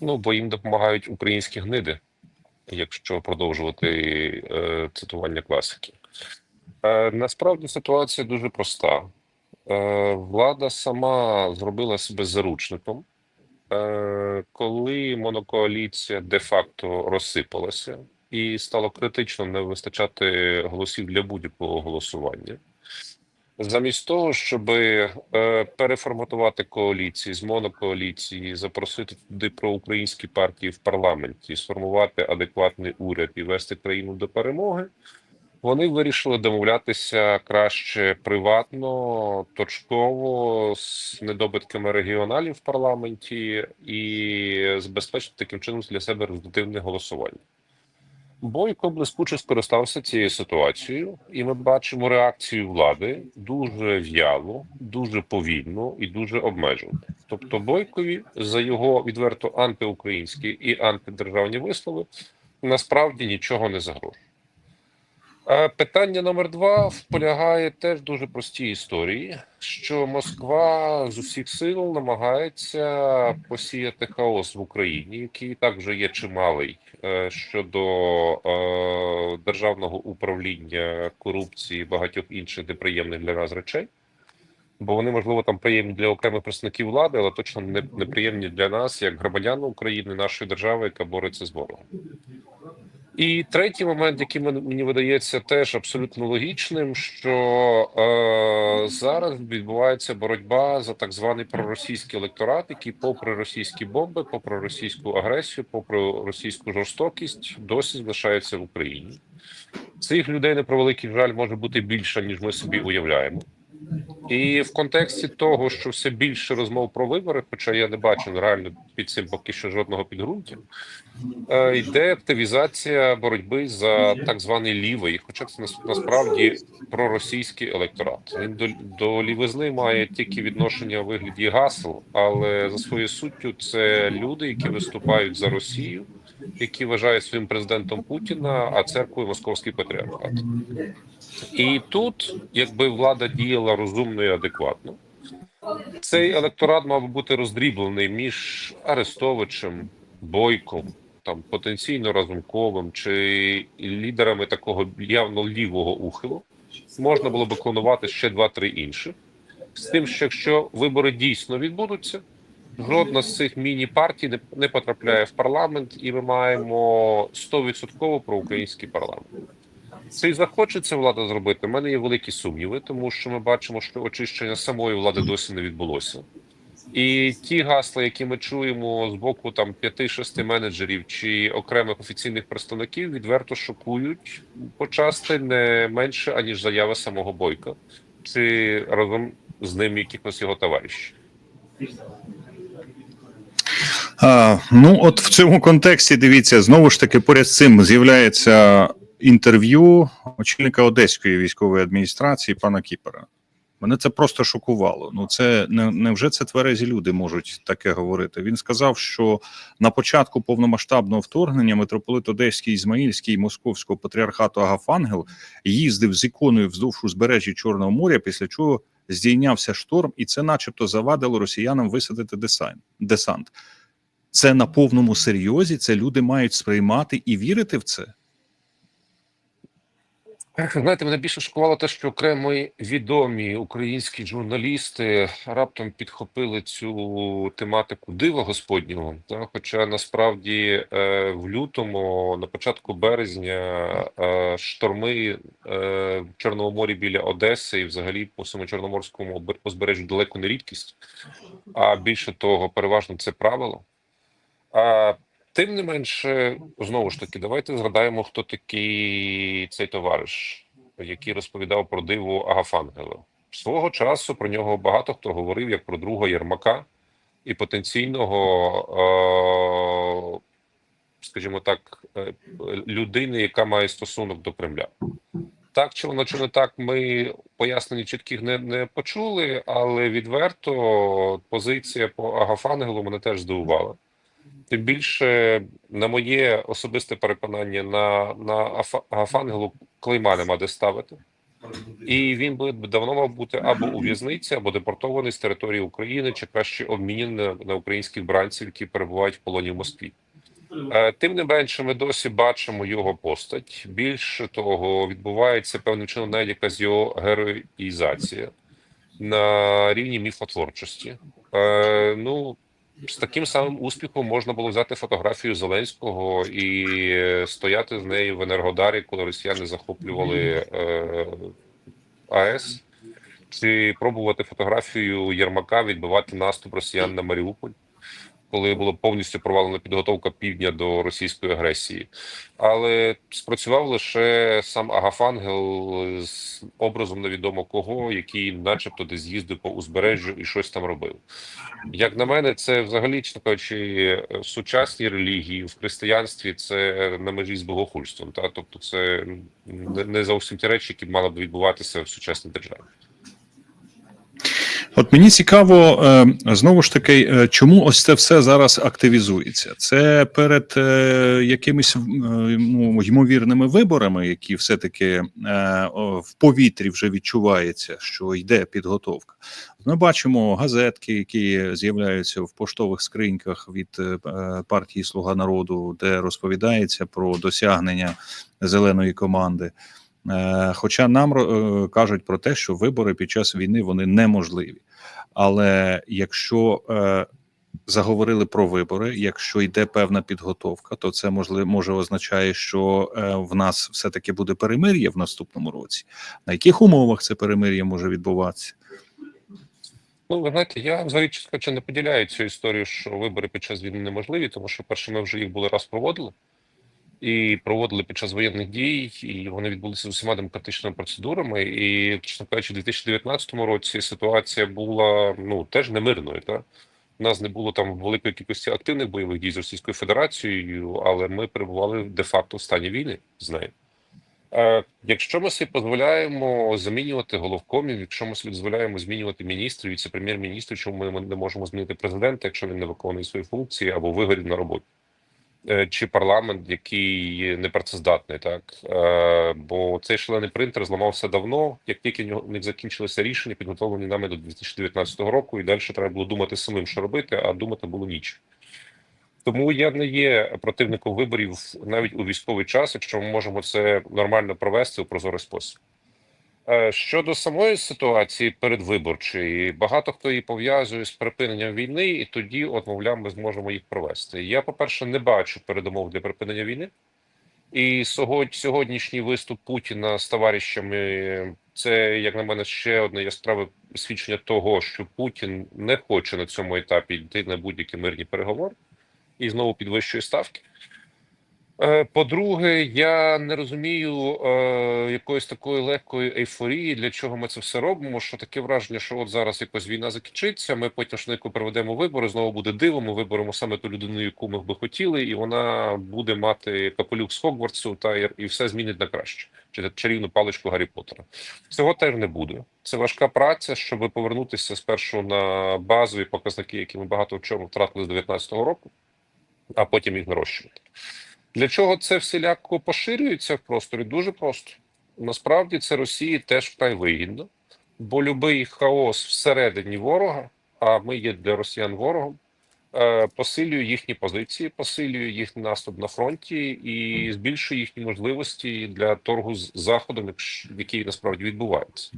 Ну бо їм допомагають українські гниди, якщо продовжувати е, цитування класики. Е, насправді ситуація дуже проста. Е, влада сама зробила себе заручником. Е, коли монокоаліція де-факто розсипалася і стало критично не вистачати голосів для будь-якого голосування. Замість того, щоб е, переформатувати коаліції з монокоаліції, запросити туди проукраїнські партії в парламенті, сформувати адекватний уряд і вести країну до перемоги, вони вирішили домовлятися краще приватно, точково з недобитками регіоналів в парламенті і забезпечити таким чином для себе результативне голосування. Бойко блискуче скористався цією ситуацією, і ми бачимо реакцію влади дуже в'яло, дуже повільно і дуже обмежено. Тобто, Бойкові за його відверто антиукраїнські і антидержавні вислови насправді нічого не загрожує. Е, Питання номер два полягає теж дуже простій історії, що Москва з усіх сил намагається посіяти хаос в Україні, який також є чималий е, щодо е, державного управління корупції багатьох інших неприємних для нас речей. Бо вони, можливо, там приємні для окремих представників влади, але точно не неприємні для нас, як громадян України, нашої держави, яка бореться з ворогом. І третій момент, який мені видається теж абсолютно логічним, що е, зараз відбувається боротьба за так званий проросійський електорат, який, попри російські бомби, попри російську агресію, попри російську жорстокість, досі залишається в Україні. Цих людей на превеликий жаль може бути більше ніж ми собі уявляємо. І в контексті того, що все більше розмов про вибори, хоча я не бачу реально під цим поки що жодного підґрунтя, е, йде активізація боротьби за так званий лівий, хоча це нас- насправді проросійський електорат. Він до, до лівизни має тільки відношення у вигляді гасел, але за своєю суттю це люди, які виступають за Росію, які вважають своїм президентом Путіна, а церквою Московський патріархат. І тут, якби влада діяла розумно і адекватно, цей електорат мав би бути роздріблений між Арестовичем, Бойком, там потенційно Разумковим чи лідерами такого явно лівого ухилу. Можна було би клонувати ще два-три інших. З тим, що якщо вибори дійсно відбудуться, жодна з цих міні-партій не, не потрапляє в парламент, і ми маємо 100% проукраїнський парламент. Це і захоче це влада зробити. У мене є великі сумніви, тому що ми бачимо, що очищення самої влади досі не відбулося. І ті гасла, які ми чуємо з боку там 5-6 менеджерів чи окремих офіційних представників, відверто шокують почасти не менше аніж заяви самого Бойка, чи разом з ним якихось його товаришів. А, ну, от в цьому контексті дивіться, знову ж таки, поряд з цим з'являється інтерв'ю очільника Одеської військової адміністрації пана Кіпера. Мене це просто шокувало. Ну, це не невже це тверезі люди можуть таке говорити? Він сказав, що на початку повномасштабного вторгнення митрополит Одеський, Ізмаїльський Московського патріархату Агафангел їздив з іконою вздовж узбережжя Чорного моря, після чого здійнявся шторм, і це, начебто, завадило росіянам висадити десант. Це на повному серйозі. Це люди мають сприймати і вірити в це. Знаєте, мене більше шокувало те, що окремі відомі українські журналісти раптом підхопили цю тематику дива господнього. Та, хоча насправді е, в лютому, на початку березня, е, шторми е, в Чорному морі біля Одеси і взагалі по всьому Чорноморському узбережжю далеко не рідкість, а більше того, переважно це правило. А Тим не менше, знову ж таки, давайте згадаємо, хто такий цей товариш, який розповідав про диву Агафангела. Свого часу про нього багато хто говорив як про друга Єрмака і потенційного, скажімо так, е, людини, яка має стосунок до Кремля. Так чи воно чи не так, ми пояснень чітких не, не почули, але відверто позиція по Агафангелу мене теж здивувала. Тим більше, на моє особисте переконання, на, на Афа- Агафангелу клейма нема де ставити. І він би давно мав бути або у в'язниці, або депортований з території України, чи краще обмінений на, на українських бранців, які перебувають в полоні в Москві. Е, Тим не менше, ми досі бачимо його постать. Більше того, відбувається певним чином навіть якась його героїзація на рівні міфотворчості. Е, ну, з таким самим успіхом можна було взяти фотографію Зеленського і стояти з нею в Енергодарі, коли росіяни захоплювали е, АЕС, чи пробувати фотографію Єрмака відбивати наступ росіян на Маріуполь, коли була повністю провалена підготовка півдня до російської агресії. Але спрацював лише сам Агафангел з образом невідомо кого, який, начебто, десь їздив по узбережжю і щось там робив. Як на мене, це взагалі кажучи, в сучасній релігії в християнстві це на межі з богохульством. Та тобто, це не зовсім ті речі, які мали б відбуватися в сучасній державі. От мені цікаво, е, знову ж таки, е, чому ось це все зараз активізується? Це перед е, якимись ну, ймовірними виборами, які все-таки в повітрі вже відчувається, що йде підготовка. Ми бачимо газетки, які з'являються в поштових скриньках від партії Слуга народу, де розповідається про досягнення зеленої команди. Хоча нам кажуть про те, що вибори під час війни вони неможливі. Але якщо е, заговорили про вибори, якщо йде певна підготовка, то це можливо може означає, що е, в нас все таки буде перемир'я в наступному році. На яких умовах це перемир'я може відбуватися? Ну, ви знаєте, я взагалі чесно не поділяю цю історію, що вибори під час війни неможливі, тому що перше, ми вже їх були раз проводили. І проводили під час воєнних дій, і вони відбулися з усіма демократичними процедурами. І чесно кажучи, у 2019 році ситуація була ну теж немирною. Та у нас не було там великої кількості активних бойових дій з Російською Федерацією, але ми перебували де-факто в стані війни з нею. Е, Якщо ми собі дозволяємо замінювати головкомів, якщо ми собі дозволяємо змінювати міністрів, віце-прем'єр-міністрів, чому ми не можемо змінити президента, якщо він не виконує свої функції або вигорів на роботі? Е, чи парламент, який непрацездатний, так Е, бо цей шалений принтер зламався давно, як тільки в них закінчилися рішення, підготовлені нами до 2019 року, і далі треба було думати самим, що робити, а думати було ніч. Тому я не є противником виборів навіть у військовий час, якщо ми можемо це нормально провести у прозорий спосіб. Е, Щодо самої ситуації передвиборчої, багато хто її пов'язує з припиненням війни, і тоді, от, мовляв, ми зможемо їх провести. Я, по-перше, не бачу передумов для припинення війни. І сьогоднішній виступ Путіна з товаришами це, як на мене, ще одне яскраве свідчення того, що Путін не хоче на цьому етапі йти на будь-які мирні переговори і знову підвищує ставки. Е, По-друге, я не розумію е, якоїсь такої легкої ейфорії, для чого ми це все робимо. Що таке враження, що от зараз якось війна закінчиться, ми потім швидко проведемо вибори. Знову буде диво. Ми виберемо саме ту людину, яку ми би хотіли, і вона буде мати капелюх з Хогвартсу та і- все змінить на краще. Чи чарівну паличку Гаррі Поттера. Цього теж не буде. Це важка праця, щоб повернутися спершу на базові показники, які ми багато в чому втратили з 2019 року, а потім їх нарощувати. Для чого це всіляко поширюється в просторі? Дуже просто. Насправді це Росії теж вкрай вигідно, бо будь-який хаос всередині ворога, а ми є для росіян ворогом, е, посилює їхні позиції, посилює їхній наступ на фронті і збільшує їхні можливості для торгу з заходом, який насправді відбувається.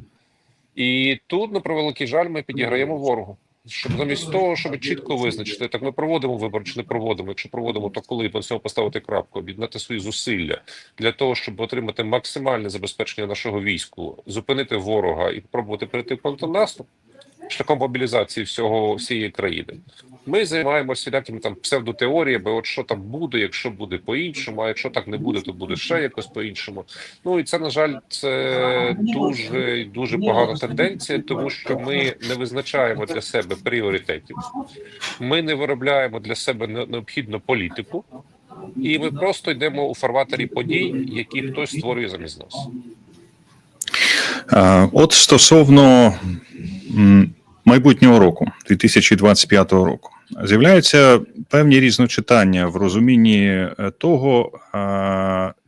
І тут, на превеликий жаль, ми підіграємо ворогу. Щоб замість того, щоб чітко визначити, так ми проводимо вибори чи не проводимо. Якщо проводимо, то коли на цьому поставити крапку, об'єднати свої зусилля для того, щоб отримати максимальне забезпечення нашого війську, зупинити ворога і спробувати перейти в контрнаступ шляхом мобілізації всього всієї країни. Ми займаємося всілякими там псевдотеоріями. От що там буде, якщо буде по-іншому, а якщо так не буде, то буде ще якось по-іншому. Ну і це на жаль, це дуже дуже погана тенденція, тому що ми не визначаємо для себе пріоритетів. Ми не виробляємо для себе необхідну політику, і ми просто йдемо у фарватері подій, які хтось створює замість нас. От стосовно майбутнього року, 2025 року, з'являються певні різночитання в розумінні е, того,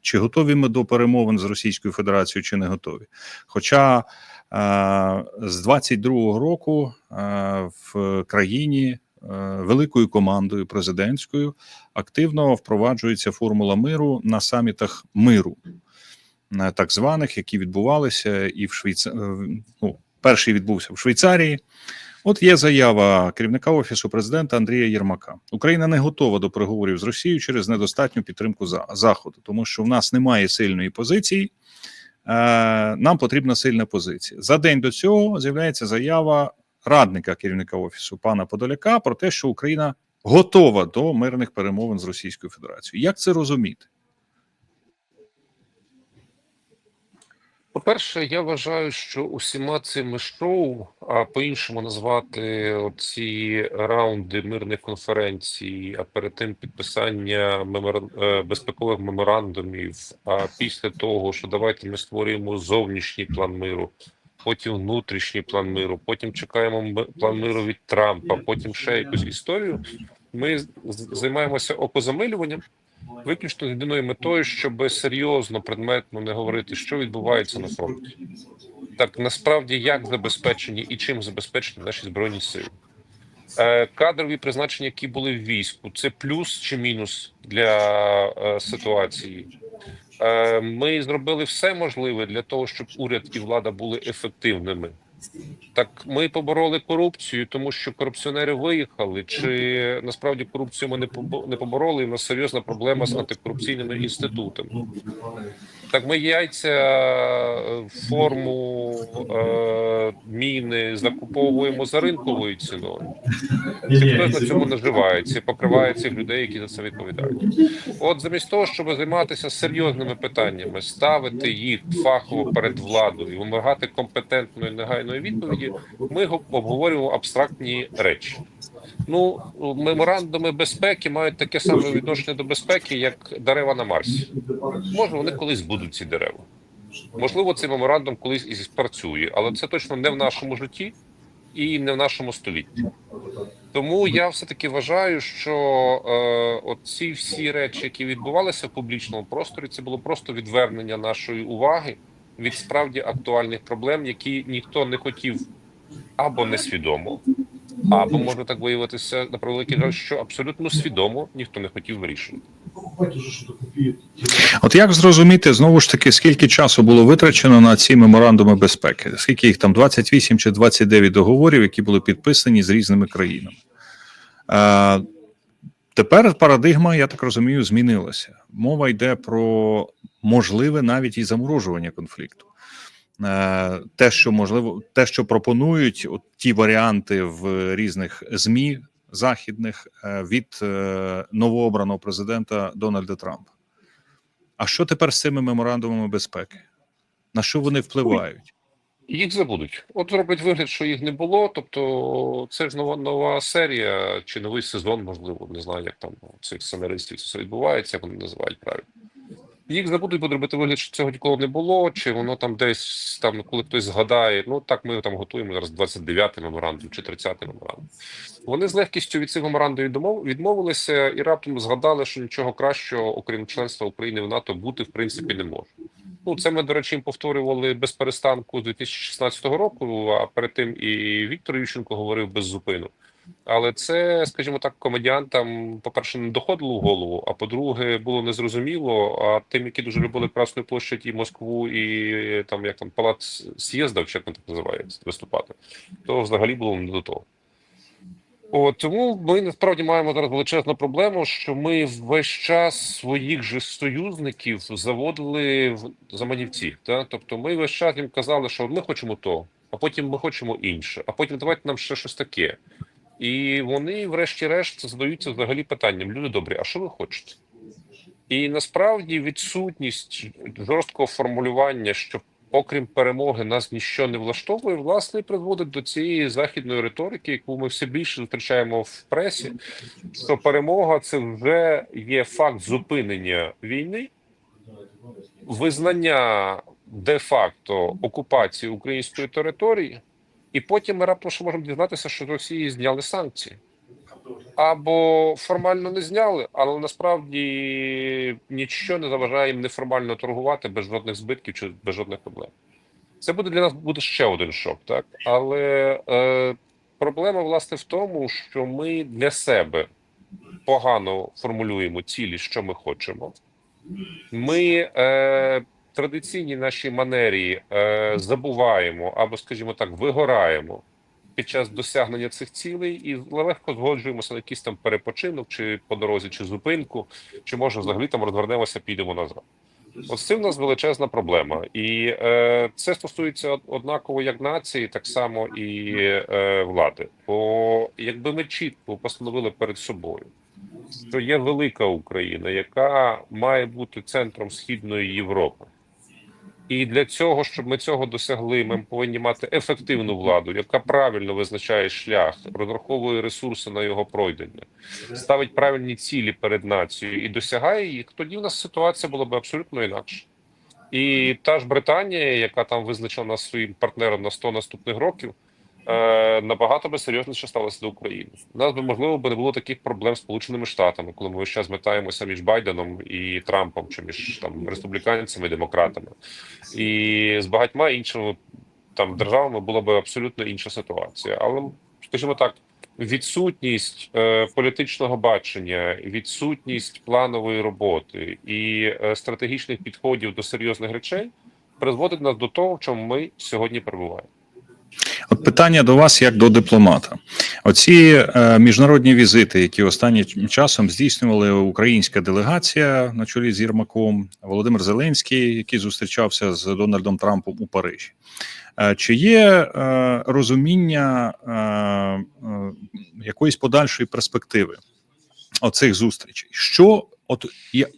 чи готові ми до перемовин з Російською Федерацією, чи не готові. Хоча з 22-го року в країні е, великою командою президентською активно впроваджується формула миру на самітах миру, е, так званих, які відбувалися і в Швейцарії. Перший відбувся в Швейцарії. От є заява керівника офісу президента Андрія Єрмака. Україна не готова до переговорів з Росією через недостатню підтримку за заходу, тому що в нас немає сильної позиції. Е, нам потрібна сильна позиція. За день до цього з'являється заява радника керівника офісу пана Подоляка про те, що Україна готова до мирних перемовин з Російською Федерацією. Як це розуміти? По-перше, я вважаю, що усіма цими шоу, а по-іншому назвати ці раунди мирних конференцій, а перед тим підписання мемор... е, безпекових меморандумів. А після того, що давайте ми створюємо зовнішній план миру, потім внутрішній план миру, потім чекаємо план миру від Трампа, потім ще якусь історію. Ми займаємося окозамилюванням виключно з єдиною метою, щоб серйозно, предметно не говорити, що відбувається на фронті. Так насправді як забезпечені і чим забезпечені наші збройні сили. Е, Кадрові призначення, які були в війську, це плюс чи мінус для е, ситуації. Е, Ми зробили все можливе для того, щоб уряд і влада були ефективними. Так ми побороли корупцію, тому що корупціонери виїхали. Чи насправді корупцію ми не побороли? і У нас серйозна проблема з антикорупційними інститутами. Так, ми яйця, е, форму, е, міни закуповуємо за ринковою ціною. Чи хтось на цьому наживається, покриває цих людей, які за це відповідають. От замість того, щоб займатися серйозними питаннями, ставити їх фахово перед владою вимагати компетентної негайної відповіді, ми обговорюємо абстрактні речі. Ну, меморандуми безпеки мають таке саме відношення до безпеки, як дерева на Марсі. Може, вони колись будуть ці дерева. Можливо, цей меморандум колись і спрацює, але це точно не в нашому житті і не в нашому столітті. Тому я все-таки вважаю, що е, оці всі речі, які відбувалися в публічному просторі, це було просто відвернення нашої уваги від справді актуальних проблем, які ніхто не хотів або несвідомо, або може так виявитися на превеликий жаль, що абсолютно свідомо ніхто не хотів вирішувати. От як зрозуміти знову ж таки, скільки часу було витрачено на ці меморандуми безпеки? Скільки їх там 28 чи 29 договорів, які були підписані з різними країнами? Тепер парадигма, я так розумію, змінилася. Мова йде про можливе навіть і заморожування конфлікту. Е, те, що можливо, те, що пропонують от ті варіанти в різних змі західних е, від е, новообраного президента Дональда Трампа. А що тепер з цими меморандумами безпеки? На що вони впливають? Їх забудуть. От зроблять вигляд, що їх не було. Тобто, це ж нова нова серія чи новий сезон, можливо, не знаю, як там цих сценаристів це все відбувається, як вони називають правильно. Їх забудуть, будуть робити вигляд, що цього ніколи не було, чи воно там десь там, коли хтось згадає, ну так ми там готуємо зараз 29-й меморандум чи 30-й меморандум. Вони з легкістю від цих меморандумів відмов- відмовилися і раптом згадали, що нічого кращого, окрім членства України в НАТО, бути в принципі не може. Ну, це ми, до речі, повторювали без перестанку з 2016 року, а перед тим і Віктор Ющенко говорив без зупину. Але це, скажімо так, комедіантам, по-перше, не доходило в голову, а по-друге, було незрозуміло. А тим, які дуже любили Красну площадь і Москву, і там як там палац з'їздав, чи як він так називається, виступати, то взагалі було не до того. От, тому ми насправді маємо зараз величезну проблему, що ми весь час своїх же союзників заводили в заманівці. Та? Тобто ми весь час їм казали, що ми хочемо то, а потім ми хочемо інше, а потім давайте нам ще щось таке. І вони, врешті-решт, задаються взагалі питанням: люди добрі, а що ви хочете? І насправді відсутність жорсткого формулювання, що окрім перемоги нас ніщо не влаштовує, власне, і призводить до цієї західної риторики, яку ми все більше зустрічаємо в пресі. Що перемога це вже є факт зупинення війни, визнання де-факто окупації української території, і потім ми раптом ще можемо дізнатися, що з Росії зняли санкції. Або формально не зняли, але насправді нічого не заважає їм неформально торгувати без жодних збитків чи без жодних проблем. Це буде для нас буде ще один шок, так але е, проблема власне в тому, що ми для себе погано формулюємо цілі, що ми хочемо. Ми е, традиційній нашій манері е, забуваємо або, скажімо так, вигораємо під час досягнення цих цілей і легко згоджуємося на якийсь там перепочинок, чи по дорозі, чи зупинку, чи може взагалі там розвернемося, підемо назад. От з цим нас величезна проблема, і е, це стосується однаково як нації, так само і е, влади. Бо якби ми чітко постановили перед собою, що є велика Україна, яка має бути центром східної Європи. І для цього, щоб ми цього досягли, ми повинні мати ефективну владу, яка правильно визначає шлях, розраховує ресурси на його пройдення, ставить правильні цілі перед нацією і досягає їх. Тоді в нас ситуація була б абсолютно інакша. І та ж Британія, яка там визначила нас своїм партнером на 100 наступних років, е, набагато би серйозніше сталося до України. У нас би можливо би не було таких проблем з Сполученими Штатами, коли ми весь час метаємося між Байденом і Трампом, чи між там республіканцями і демократами, і з багатьма іншими там державами була би абсолютно інша ситуація. Але скажімо так, відсутність е, політичного бачення, відсутність планової роботи і е, стратегічних підходів до серйозних речей призводить нас до того, в чому ми сьогодні перебуваємо. От питання до вас як до дипломата. Оці е, міжнародні візити, які останнім часом здійснювали українська делегація на чолі з Єрмаком, Володимир Зеленський, який зустрічався з Дональдом Трампом у Парижі. Е, чи є е, розуміння е, е, якоїсь подальшої перспективи оцих зустрічей? Що От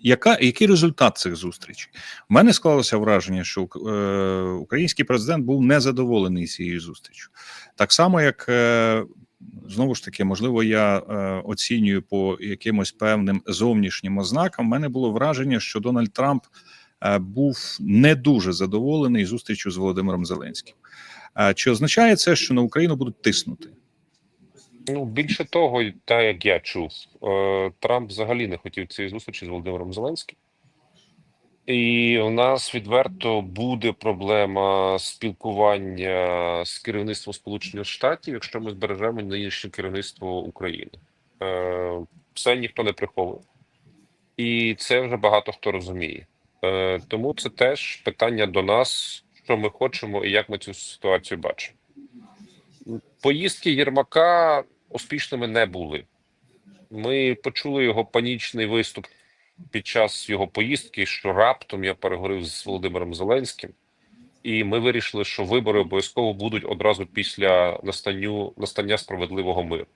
яка який результат цих зустрічей? У мене склалося враження, що е, український президент був незадоволений цією зустрічю. Так само, як е, знову ж таки, можливо, я е, оцінюю по якимось певним зовнішнім ознакам. У мене було враження, що Дональд Трамп був не дуже задоволений зустрічю з Володимиром Зеленським. Е, чи означає це, що на Україну будуть тиснути? Ну, більше того, так як я чув, е, Трамп взагалі не хотів цієї зустрічі з Володимиром Зеленським. І у нас відверто буде проблема спілкування з керівництвом Сполучених Штатів, якщо ми збережемо нинішнє керівництво України. Е, Це ніхто не приховує. І це вже багато хто розуміє. Е, Тому це теж питання до нас, що ми хочемо і як ми цю ситуацію бачимо. Поїздки Єрмака успішними не були. Ми почули його панічний виступ під час його поїздки, що раптом я переговорив з Володимиром Зеленським, і ми вирішили, що вибори обов'язково будуть одразу після настанню, настання справедливого миру.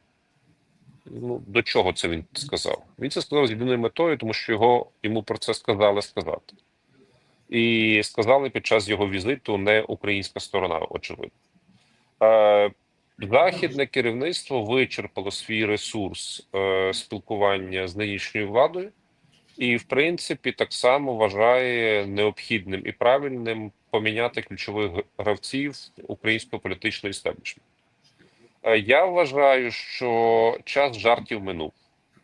Ну, до чого це він сказав? Він це сказав з єдиною метою, тому що його йому про це сказали сказати. І сказали під час його візиту не українська сторона, очевидно. Західне керівництво вичерпало свій ресурс е, спілкування з нинішньою владою, і, в принципі, так само вважає необхідним і правильним поміняти ключових гравців українського політичного істеблішменту. Е, Я вважаю, що час жартів минув.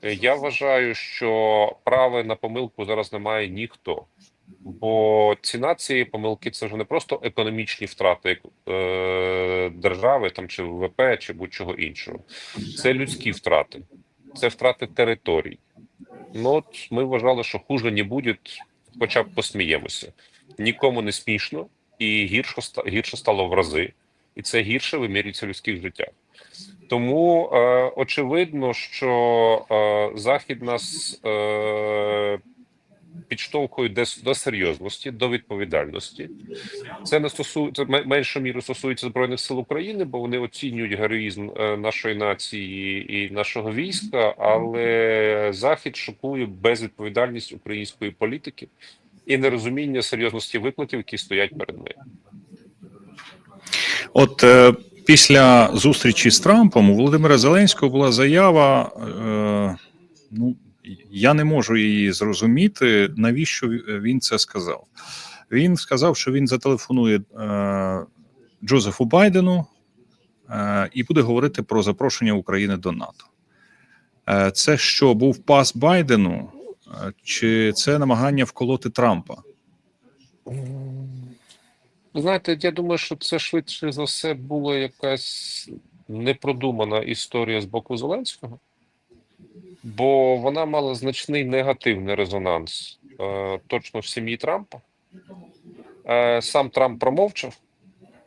Е, Я вважаю, що права на помилку зараз немає ніхто. Бо ціна цієї помилки це вже не просто економічні втрати е, держави там чи ВВП, чи будь-чого іншого. Це людські втрати, це втрати територій. Ну от ми вважали, що хуже не буде, хоча б посміємося. Нікому не смішно, і гірше гірше стало в рази, і це гірше вимірюється в людських життях. Тому е, очевидно, що е, захід нас е, підштовхує до, до серйозності, до відповідальності. Це не стосується ме- меншою мірою стосується збройних сил України, бо вони оцінюють героїзм е, нашої нації і нашого війська. Але захід шокує безвідповідальність української політики і нерозуміння серйозності викликів, які стоять перед нею. От е, після зустрічі з Трампом у Володимира Зеленського була заява. Е, ну, я не можу її зрозуміти, навіщо він це сказав. Він сказав, що він зателефонує е, Джозефу Байдену е, і буде говорити про запрошення України до НАТО. Е, Це що був пас Байдену, Е, чи це намагання вколоти Трампа? Знаєте, я думаю, що це швидше за все була якась непродумана історія з боку Зеленського, бо вона мала значний негативний резонанс е, точно в сім'ї Трампа. Е, сам Трамп промовчав,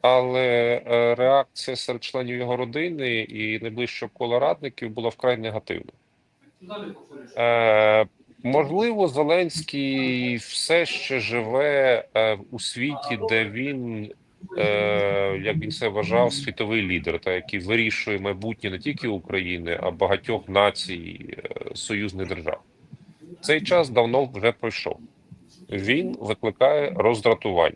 але е, реакція серед членів його родини і найближчого кола радників була вкрай негативна. Можливо, Зеленський все ще живе е, у світі, де він, як він це вважав, світовий лідер, та який вирішує майбутнє не тільки України, а багатьох націй е, союзних держав. Цей час давно вже пройшов. Він викликає роздратування,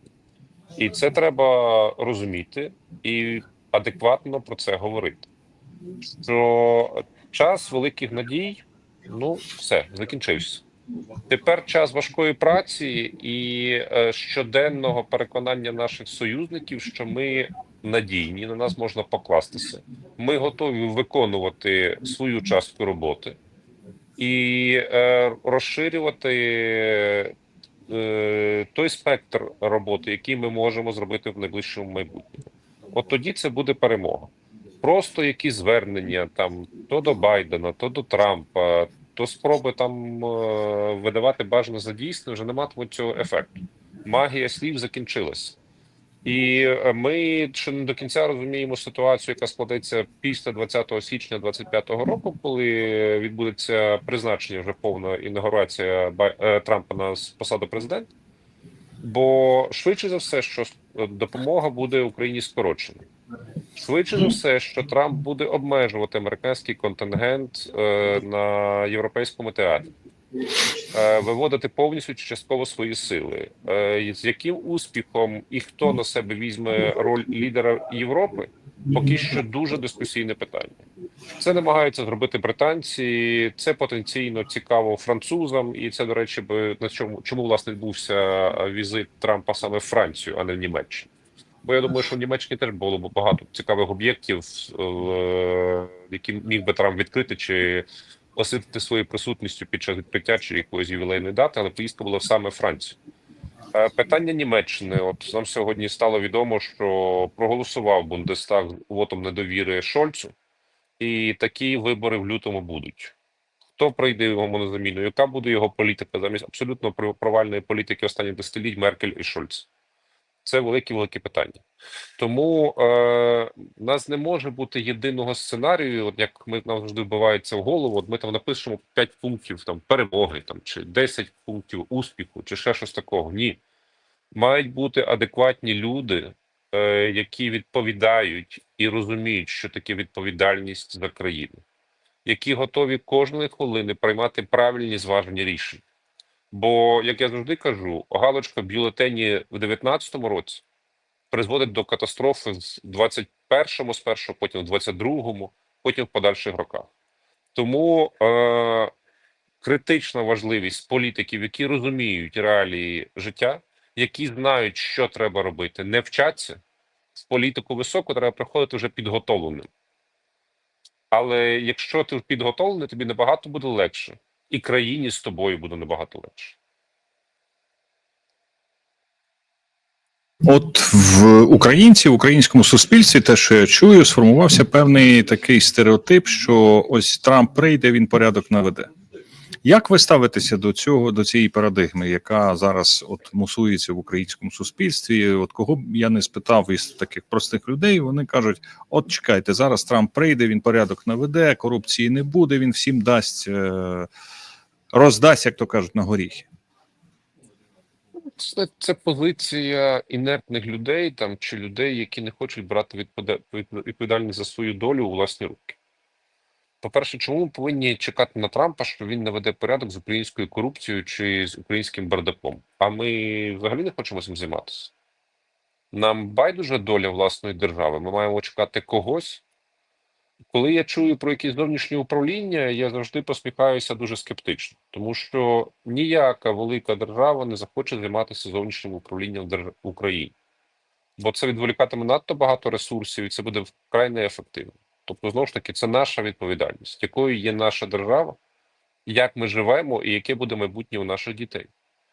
і це треба розуміти і адекватно про це говорити. Що час великих надій, ну все, закінчився. Тепер час важкої праці і е, щоденного переконання наших союзників, що ми надійні, на нас можна покластися. Ми готові виконувати свою частку роботи і е, розширювати е, той спектр роботи, який ми можемо зробити в найближчому майбутньому. От тоді це буде перемога. Просто якісь звернення там то до Байдена, то до Трампа, то спроби там е, видавати бажане за дійсне вже не матимуть цього ефекту. Магія слів закінчилася. І е, ми ще не до кінця розуміємо ситуацію, яка складеться після 20 січня 2025 року, коли відбудеться призначення вже повна інаугурація е, Трампа на посаду президента. Бо швидше за все, що допомога буде Україні скорочена. Швидше за все, що Трамп буде обмежувати американський контингент е, на європейському театрі, е, виводити повністю чи частково свої сили. Е, з яким успіхом і хто на себе візьме роль лідера Європи, поки що дуже дискусійне питання. Це намагаються зробити британці. Це потенційно цікаво французам, і це, до речі, би на чому чому власне відбувся візит Трампа саме в Францію, а не в Німеччину. Бо я думаю, що в Німеччині теж було б багато цікавих об'єктів, е, які міг би Трамп відкрити чи освітити своєю присутністю під час відкриття чи якоїсь ювілейної дати, але поїздка була саме в Францію. Е, Питання Німеччини. От нам сьогодні стало відомо, що проголосував Бундестаг вотом недовіри Шольцу, і такі вибори в лютому будуть. Хто прийде йому на заміну? Яка буде його політика замість абсолютно провальної політики останніх десятиліть Меркель і Шольц? Це велике велике питання. Тому е, у нас не може бути єдиного сценарію, от як ми нам завжди вбивається в голову. От ми там напишемо 5 пунктів там перемоги, там чи 10 пунктів успіху, чи ще щось такого. Ні, мають бути адекватні люди, е, які відповідають і розуміють, що таке відповідальність за країну, які готові кожної хвилини приймати правильні зважені рішення. Бо, як я завжди кажу, галочка бюлетені в 2019 році призводить до катастрофи в 21-му спершу, потім в 22-му, потім в подальших роках. Тому е- критична важливість політиків, які розуміють реалії життя, які знають, що треба робити, не вчаться в політику високу, треба приходити вже підготовленим. Але якщо ти підготовлений, тобі набагато буде легше, і країні з тобою буде набагато легше. От в українці, в українському суспільстві, те, що я чую, сформувався певний такий стереотип, що ось Трамп прийде, він порядок наведе. Як ви ставитеся до цього, до цієї парадигми, яка зараз от мусується в українському суспільстві? От кого б я не спитав із таких простих людей, вони кажуть: от чекайте, зараз Трамп прийде, він порядок наведе, корупції не буде, він всім дасть е, роздасть, як то кажуть, на горіхи. Це, це позиція інертних людей там чи людей, які не хочуть брати відповіда- відповідальність за свою долю у власні руки. По-перше, чому ми повинні чекати на Трампа, що він наведе порядок з українською корупцією чи з українським бардаком? А ми взагалі не хочемо цим займатися. Нам байдуже доля власної держави. Ми маємо чекати когось. Коли я чую про якісь зовнішнє управління, я завжди посміхаюся дуже скептично, тому що ніяка велика держава не захоче займатися зовнішнім управлінням держ- в бо це відволікатиме надто багато ресурсів, і це буде вкрай неефективно. Тобто, знову ж таки, це наша відповідальність, якою є наша держава, як ми живемо і яке буде майбутнє у наших дітей.